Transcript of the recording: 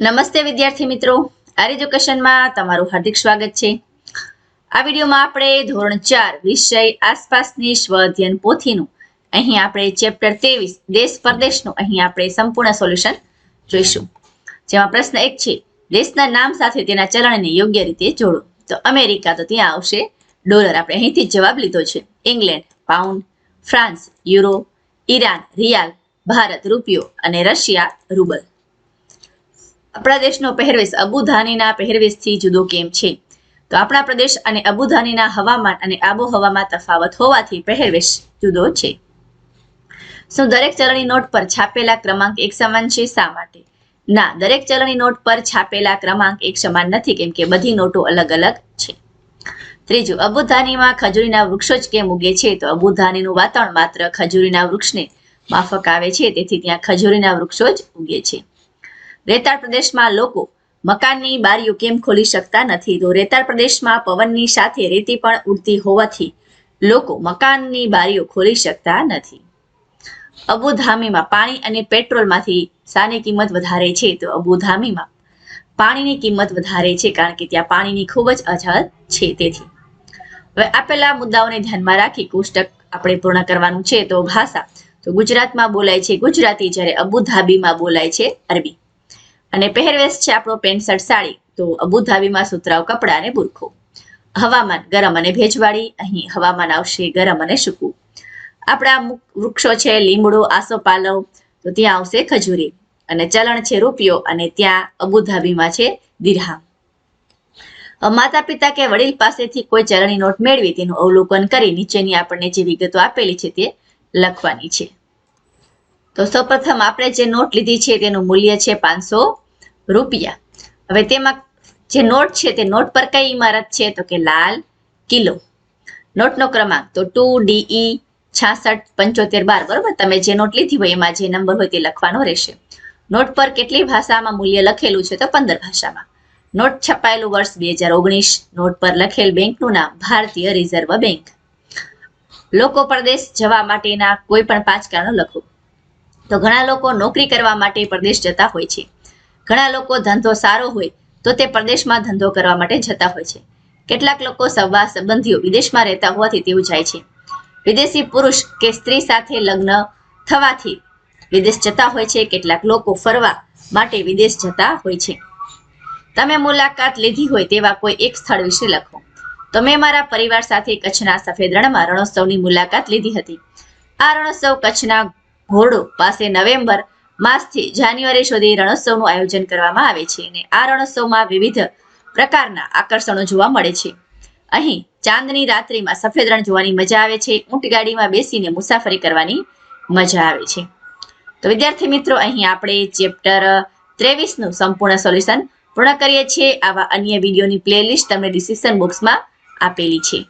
નમસ્તે વિદ્યાર્થી મિત્રો. આર એજ્યુકેશનમાં તમારું હાર્દિક સ્વાગત છે. આ વિડીયોમાં આપણે ધોરણ ચાર વિષય આસપાસની સ્વ અધ્યયન પોથીનું, અહીં આપણે ચેપ્ટર ત્રેવીસ, દેશ પરદેશનું, અહીં આપણે સંપૂર્ણ સોલ્યુશન જોઈશું. જેમાં પ્રશ્ન એક છે, દેશના નામ સાથે તેના ચલણને યોગ્ય રીતે જોડો. તો અમેરિકા તો ત્યાં આવશે. ડોલર આપણે અહીંથી જવાબ લીધો છે. England, pound. France, euro. Iran, rial, Bharat, રૂપિયો અને રશિયા, રૂબલ. આપણા દેશનો પહેરવેશ અબુધાનીના પહેરવેશથી જુદો કેમ છે? તો આપણા પ્રદેશ અને અબુધાનીના હવામાન અને આબોહવામાં તફાવત હોવાથી પહેરવેશ જુદો છે. શું દરેક ચલણી નોટ પર છાપેલા ક્રમાંક એક સમાન છે? શા માટે? ના, દરેક ચલણી નોટ પર છાપેલા ક્રમાંક એક સમાન નથી, કેમ કે બધી નોટો અલગ અલગ છે. ત્રીજું, અબુધાનીમાં ખજૂરીના વૃક્ષો જ કેમ ઉગે છે? તો અબુધાનીનું વાતાવરણ માત્ર ખજૂરીના વૃક્ષને માફક આવે છે, તેથી ત્યાં ખજૂરીના વૃક્ષો જ ઉગે છે. રેતાળ પ્રદેશમાં લોકો મકાનની બારીઓ કેમ ખોલી શકતા નથી? તો રેતાળ પ્રદેશમાં પવનની સાથે રેતી પણ ઉડતી હોવાથી લોકો મકાનની બારીઓ ખોલી શકતા નથી. અબુધામીમાં પાણી અને પેટ્રોલમાંથી શાની કિંમત વધારે છે. તો અબુધામીમાં પાણીની કિંમત વધારે છે કારણ કે ત્યાં પાણીની ખૂબ જ અછત છે. તેથી હવે આપેલા મુદ્દાઓને ધ્યાનમાં રાખી કોષ્ટક આપણે પૂર્ણ કરવાનું છે. તો ભાષા તો ગુજરાતમાં બોલાય છે. ગુજરાતી જ્યારે અબુધાબીમાં બોલાય છે. અરબી અને પહેરવેશ છે આપણો પેન્ટ શર્ટ સાડી તો અબુધાબીમાં સુતરાવ કપડાં અને બુરખો. હવામાન ગરમ અને ભેજવાળી. અહીં હવામાન આવશે ગરમ અને સૂકું. આપણા વૃક્ષો છે, લીમડો આસોપાલવ તો ત્યાં આવશે ખજૂરી. અને ચલણ છે રૂપિયો અને ત્યાં અબુધાબીમાં છે, દિરહામ. માતા પિતા કે વડીલ પાસેથી કોઈ ચલણી નોટ મેળવી, તેનું અવલોકન કરી નીચેની આપણને જે વિગતો આપેલી છે તે લખવાની છે. તો સૌપ્રથમ આપણે જે નોટ લીધી છે તેનું મૂલ્ય છે પાંચસો રૂપિયા. હવે તેમાં જે નોટ છે તે નોટ પર કઈ ઇમારત છે? તો કે લાલ કિલ્લો. નોટનો ક્રમાંક તો ટુ ડીઈ છાસઠ પંચોતેર બાર. બરોબર? તમે જે નોટ લીધી હોય એમાં જે નંબર હોય તે લખવાનો રહેશે. નોટ પર કેટલી ભાષામાં મૂલ્ય લખેલું છે? તો પંદર ભાષામાં. નોટ છપાયેલું વર્ષ બે હજાર ઓગણીસ. નોટ પર લખેલ બેંકનું નામ ભારતીય રિઝર્વ બેંક. લોકો પરદેશ જવા માટેના કોઈ પણ પાંચ કારણો લખો. તો ઘણા લોકો નોકરી કરવા માટે પરદેશ જતા હોય છે. ઘણા લોકો ધંધો સારો હોય તો તે પરદેશમાં ધંધો કરવા માટે જતા હોય છે. કેટલાક લોકો સવા સંબંધીઓ વિદેશમાં રહેતા હોવાથી તેઓ જાય છે. વિદેશી પુરુષ કે સ્ત્રી સાથે લગ્ન થવાથી વિદેશ જતા હોય છે. કેટલાક લોકો ફરવા માટે વિદેશ જતા હોય છે. તમે મુલાકાત લીધી હોય તેવા કોઈ એક સ્થળ વિશે લખો. તો મેં મારા પરિવાર સાથે કચ્છના સફેદ રણમાં રણોત્સવની મુલાકાત લીધી હતી. આ રણોત્સવ કચ્છના ઘોરડો પાસે નવેમ્બર માસથી જાન્યુઆરી સુધી રણોત્સવનું આયોજન કરવામાં આવે છે અને આ રણોત્સવમાં વિવિધ પ્રકારના આકર્ષણો જોવા મળે છે. અહીં ચાંદની રાત્રિમાં સફેદ રણ જોવાની મજા આવે છે, ઊંટ ગાડીમાં બેસીને મુસાફરી કરવાની મજા આવે છે. તો વિદ્યાર્થી મિત્રો, અહીં આપણે ચેપ્ટર ત્રેવીસનું સંપૂર્ણ સોલ્યુશન પૂર્ણ કરીએ છીએ. આવા અન્ય વિડીયોની પ્લેલિસ્ટ તમને ડિસ્ક્રિપ્શન બોક્સમાં આપેલી છે.